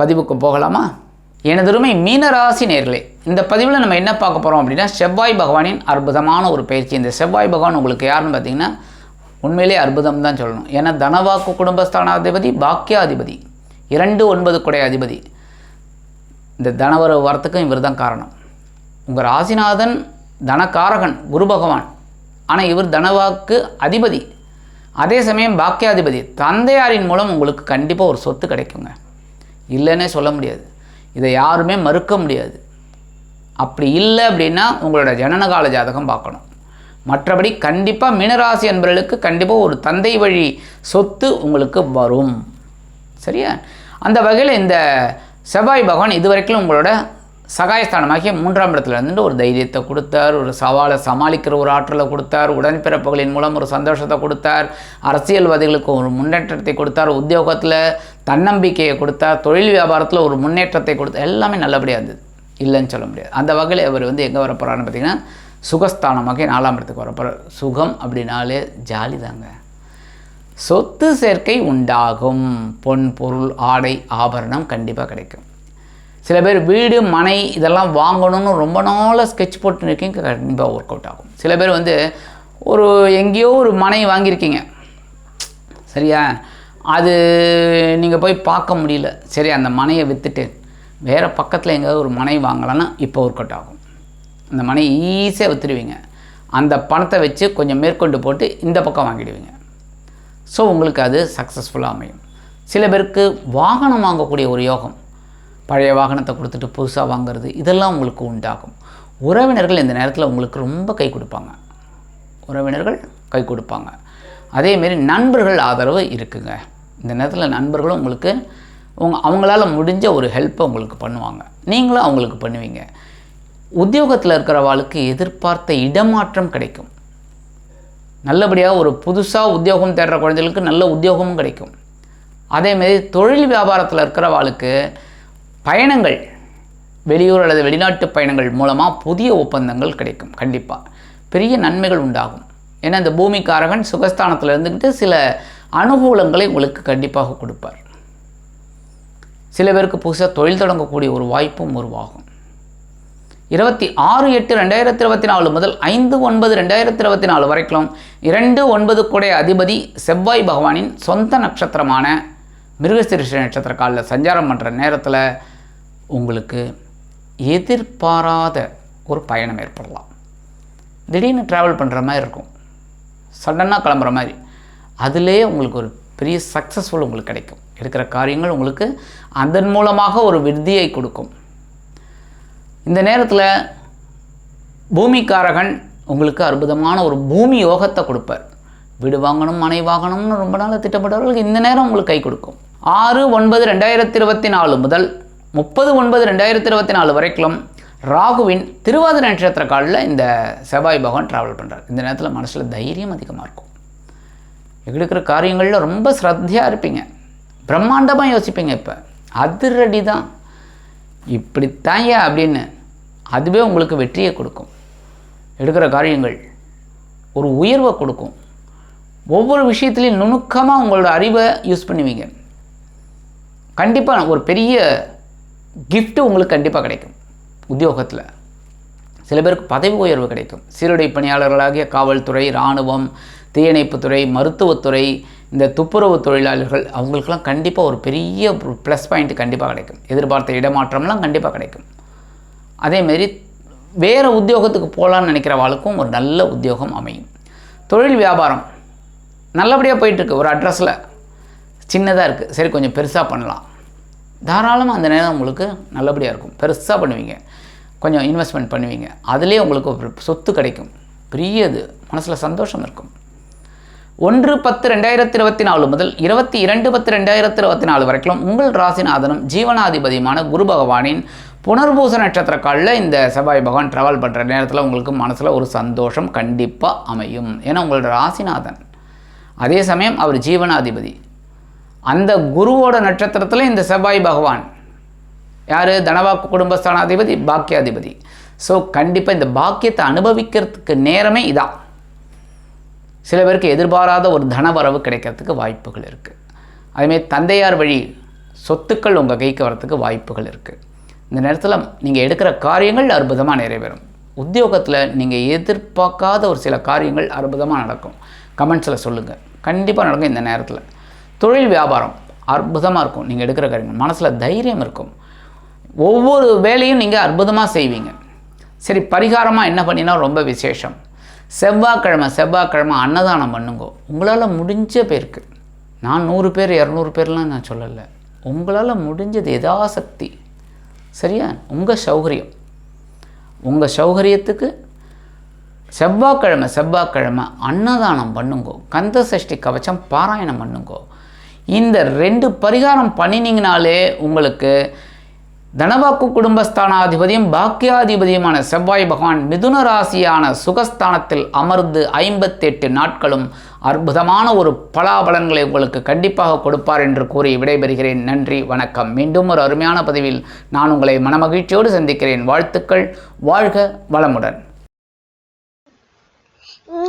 பதிவுக்கு போகலாமா? எனதருமை மீன ராசி நேர்களே இந்த பதிவில் நம்ம என்ன பார்க்க போகிறோம் அப்படின்னா செவ்வாய் பகவானின் அற்புதமான ஒரு பயிற்சி. இந்த செவ்வாய் பகவான் உங்களுக்கு யாருன்னு பார்த்தீங்கன்னா உண்மையிலே அற்புதம் தான் சொல்லணும். ஏன்னா தனவாக்கு குடும்பஸ்தானாதிபதி பாக்கியாதிபதி இரண்டு ஒன்பது குடை அதிபதி. இந்த தனவர வரத்துக்கும் இவர் தான் காரணம். உங்கள் ராசிநாதன் தனகாரகன் குரு பகவான். ஆனால் இவர் தனவாக்கு அதிபதி. அதே சமயம் பாக்கியாதிபதி. தந்தையாரின் மூலம் உங்களுக்கு கண்டிப்பாக ஒரு சொத்து கிடைக்குங்க. இல்லைன்னே சொல்ல முடியாது. இதை யாருமே மறுக்க முடியாது. அப்படி இல்லை அப்படின்னா உங்களோட ஜனனகால ஜாதகம் பார்க்கணும். மற்றபடி கண்டிப்பாக மீனராசி என்பவர்களுக்கு கண்டிப்பாக ஒரு தந்தை வழி சொத்து உங்களுக்கு வரும். சரியா? அந்த வகையில் இந்த செவ்வாய் பகவான் இதுவரைக்கும் உங்களோட சகாயஸ்தானமாகிய மூன்றாம் இடத்துல இருந்து ஒரு தைரியத்தை கொடுத்தார் ஒரு சவாலை சமாளிக்கிற ஒரு ஆற்றலை கொடுத்தார் உடன்பிறப்புகளின் மூலம் ஒரு சந்தோஷத்தை கொடுத்தார் அரசியல்வாதிகளுக்கு ஒரு முன்னேற்றத்தை கொடுத்தார் உத்தியோகத்தில் தன்னம்பிக்கையை கொடுத்தார் தொழில் வியாபாரத்தில் ஒரு முன்னேற்றத்தை கொடுத்தார். எல்லாமே நல்லபடியாக இருந்தது. இல்லைன்னு சொல்ல முடியாது. அந்த வகையில் அவர் வந்து எங்கே வரப்போகிறான்னு பார்த்தீங்கன்னா சுகஸ்தானமாக நாலாம் இடத்துக்கு வரப்போகிறார் சுகம் அப்படின்னாலே ஜாலி தாங்க. சொத்து சேர்க்கை உண்டாகும். பொன் பொருள் ஆடை ஆபரணம் கண்டிப்பாக கிடைக்கும். சில பேர் வீடு மனை இதெல்லாம் வாங்கணும்னு ரொம்ப நாளாக ஸ்கெட்ச் போட்டு இருக்கீங்க கண்டிப்பாக ஒர்க் அவுட் ஆகும். சில பேர் வந்து ஒரு எங்கேயோ ஒரு மனை வாங்கியிருக்கீங்க. சரியா? அது நீங்கள் போய் பார்க்க முடியல. சரி அந்த மனையை விற்றுட்டு வேறு பக்கத்தில் எங்கேயாவது ஒரு மனை வாங்கலான்னா இப்போ ஒர்க் அவுட் ஆகும். அந்த மனையை ஈஸியாக விற்றுடுவீங்க அந்த பணத்தை வச்சு கொஞ்சம் மேற்கொண்டு போட்டு இந்த பக்கம் வாங்கிடுவீங்க. ஸோ உங்களுக்கு அது சக்ஸஸ்ஃபுல்லாக அமையும். சில பேருக்கு வாகனம் வாங்கக்கூடிய ஒரு யோகம் பழைய வாகனத்தை கொடுத்துட்டு புதுசாக வாங்குறது இதெல்லாம் உங்களுக்கு உண்டாகும். உறவினர்கள் இந்த நேரத்தில் உங்களுக்கு ரொம்ப கை கொடுப்பாங்க. உறவினர்கள் கை கொடுப்பாங்க. அதேமாரி நண்பர்கள் ஆதரவு இருக்குங்க. இந்த நேரத்தில் நண்பர்களும் உங்களுக்கு உங்க அவங்களால முடிஞ்ச ஒரு ஹெல்ப்பை உங்களுக்கு பண்ணுவாங்க. நீங்களும் அவங்களுக்கு பண்ணுவீங்க. உத்தியோகத்தில் இருக்கிறவாளுக்கு எதிர்பார்த்த இடமாற்றம் கிடைக்கும். நல்லபடியாக ஒரு புதுசாக உத்தியோகம் தேடுற குழந்தைகளுக்கு நல்ல உத்தியோகமும் கிடைக்கும். அதேமாரி தொழில் வியாபாரத்தில் இருக்கிறவாளுக்கு பயணங்கள் வெளியூர் அல்லது வெளிநாட்டு பயணங்கள் மூலமாக புதிய ஒப்பந்தங்கள் கிடைக்கும் கண்டிப்பாக பெரிய நன்மைகள் உண்டாகும். ஏன்னா இந்த பூமிக்காரகன் சுகஸ்தானத்தில் இருந்துக்கிட்டு சில அனுகூலங்களை உங்களுக்கு கண்டிப்பாக கொடுப்பார். சில பேருக்கு புதுசாக தொழில் தொடங்கக்கூடிய ஒரு வாய்ப்பும் உருவாகும். இருபத்தி ஆறு எட்டு ரெண்டாயிரத்தி இருபத்தி நாலு முதல் ஐந்து ஒன்பது ரெண்டாயிரத்தி இருபத்தி நாலு வரைக்கும் இரண்டு ஒன்பது கூட அதிபதி செவ்வாய் பகவானின் சொந்த நட்சத்திரமான மிருகசிரிஷ நட்சத்திர காலில் சஞ்சாரம் பண்ணுற நேரத்தில் உங்களுக்கு எதிர்பாராத ஒரு பயணம் ஏற்படலாம். திடீர்னு ட்ராவல் பண்ணுற மாதிரி இருக்கும். சடனாக கிளம்புற மாதிரி. அதிலே உங்களுக்கு ஒரு பெரிய சக்ஸஸ்ஃபுல் உங்களுக்கு கிடைக்கும். இருக்கிற காரியங்கள் உங்களுக்கு அதன் மூலமாக ஒரு விருத்தியை கொடுக்கும். இந்த நேரத்தில் பூமிக்காரகன் உங்களுக்கு அற்புதமான ஒரு பூமி யோகத்தை கொடுப்பார். வீடு வாங்கணும் மனை வாங்கணும்னு ரொம்ப நாள் திட்டப்பட்டவர்களுக்கு இந்த நேரம் உங்களுக்கு கை கொடுக்கும். ஆறு ஒன்பது ரெண்டாயிரத்தி இருபத்தி நாலு முதல் முப்பது ஒன்பது ரெண்டாயிரத்தி இருபத்தி நாலு வரைக்கும் ராகுவின் திருவாதிர நட்சத்திர காலில் இந்த செவ்வாய் பகவான் ட்ராவல் பண்ணுறார் இந்த நேரத்தில் மனசில் தைரியம் அதிகமாக இருக்கும். எடுக்கிற காரியங்களில் ரொம்ப ஸ்ரத்தையாக இருப்பீங்க. பிரம்மாண்டமாக யோசிப்பீங்க இப்போ. அதிரடி தான் இப்படித்தாங்க அப்படின்னு அதுவே உங்களுக்கு வெற்றியை கொடுக்கும். எடுக்கிற காரியங்கள் ஒரு உயர்வை கொடுக்கும். ஒவ்வொரு விஷயத்துலையும் நுணுக்கமாக உங்களோட அறிவை யூஸ் பண்ணுவீங்க. கண்டிப்பாக ஒரு பெரிய கிஃப்ட்டு உங்களுக்கு கண்டிப்பாக கிடைக்கும். உத்தியோகத்தில். சில பேருக்கு பதவி உயர்வு கிடைக்கும். சீருடை பணியாளர்களாகிய காவல்துறை இராணுவம் தீயணைப்புத்துறை மருத்துவத்துறை இந்த துப்புரவு தொழிலாளர்கள் அவங்களுக்கெல்லாம் கண்டிப்பாக ஒரு பெரிய ப்ளஸ் பாயிண்ட் கண்டிப்பாக கிடைக்கும். எதிர்பார்த்த இடமாற்றம்லாம் கண்டிப்பாக கிடைக்கும். அதேமாரி வேறு உத்தியோகத்துக்கு போகலான்னு நினைக்கிறவாளுக்கும் ஒரு நல்ல உத்தியோகம் அமையும். தொழில் வியாபாரம் நல்லபடியாக போயிட்டுருக்கு ஒரு அட்ரஸில் சின்னதாக இருக்குது சரி கொஞ்சம் பெருசாக பண்ணலாம். தாராளமாக அந்த நேரம் உங்களுக்கு நல்லபடியாக இருக்கும். பெருசாக பண்ணுவீங்க. கொஞ்சம் இன்வெஸ்ட்மெண்ட் பண்ணுவீங்க. அதுலேயே உங்களுக்கு ஒரு சொத்து கிடைக்கும். பெரிய இது மனசில் சந்தோஷம் இருக்கும். ஒன்று பத்து ரெண்டாயிரத்தி இருபத்தி நாலு முதல் இருபத்தி இரண்டு பத்து ரெண்டாயிரத்தி இருபத்தி நாலு வரைக்கும் உங்கள் ராசிநாதனும் ஜீவனாதிபதியுமான குரு பகவானின் புனர்பூச நட்சத்திர காலில் இந்த செவ்வாய் பகவான் ட்ராவல் பண்ணுற நேரத்தில் உங்களுக்கு மனசில் ஒரு சந்தோஷம் கண்டிப்பாக அமையும். ஏன்னா உங்களோட ராசிநாதன். அதே சமயம் அவர் ஜீவனாதிபதி. அந்த குருவோட நட்சத்திரத்தில் இந்த செவ்வாய் பகவான். யார்? தனவாக்கு குடும்பஸ்தானாதிபதி பாக்கியாதிபதி. ஸோ கண்டிப்பாக இந்த பாக்கியத்தை அனுபவிக்கிறதுக்கு நேரமே இதான் சில பேருக்கு எதிர்பாராத ஒரு தனவரவு கிடைக்கிறதுக்கு வாய்ப்புகள் இருக்குது அதேமாதிரி தந்தையார் வழி சொத்துக்கள் உங்கள் கைக்கு வரத்துக்கு வாய்ப்புகள் இருக்குது இந்த நேரத்தில் நீங்கள் எடுக்கிற காரியங்கள் அற்புதமாக நிறைவேறும். உத்தியோகத்தில் நீங்கள் எதிர்பார்க்காத ஒரு சில காரியங்கள் அற்புதமாக நடக்கும். கமெண்ட்ஸில் சொல்லுங்கள் கண்டிப்பாக நடக்கும் இந்த நேரத்தில். தொழில் வியாபாரம் அற்புதமாக இருக்கும். நீங்கள் எடுக்கிற காரியங்கள். மனசில் தைரியம் இருக்கும். ஒவ்வொரு வேலையும் நீங்கள் அற்புதமாக செய்வீங்க. சரி பரிகாரமாக என்ன பண்ணினா ரொம்ப விசேஷம். செவ்வாய்க்கிழமை செவ்வாய்க்கிழமை அன்னதானம் பண்ணுங்க. உங்களால் முடிஞ்ச பேருக்கு நான் நூறு பேர் இரநூறு பேர்லாம் நான் சொல்லலை. உங்களால் முடிஞ்சது எதாசக்தி சரியா? உங்கள் சௌகரியம். உங்கள் சௌகரியத்துக்கு செவ்வாய்க்கிழமை செவ்வாய்க்கிழமை அன்னதானம் பண்ணுங்கோ. கந்த சஷ்டி கவச்சம் பாராயணம் பண்ணுங்கோ. இந்த ரெண்டு பரிகாரம் பண்ணினீங்கனாலே உங்களுக்கு தனவாக்கு குடும்பஸ்தானாதிபதியும் பாக்கியாதிபதியுமான செவ்வாய் பகவான் மிதுன ராசியான சுகஸ்தானத்தில் அமர்ந்து ஐம்பத்தெட்டு நாட்களும் அற்புதமான ஒரு பலாபலன்களை உங்களுக்கு கண்டிப்பாக கொடுப்பார் என்று கூறி விடைபெறுகிறேன். நன்றி வணக்கம். மீண்டும் ஒரு அருமையான பதிவில் நான் உங்களை மனமகிழ்ச்சியோடு சந்திக்கிறேன். வாழ்த்துக்கள். வாழ்க வளமுடன்.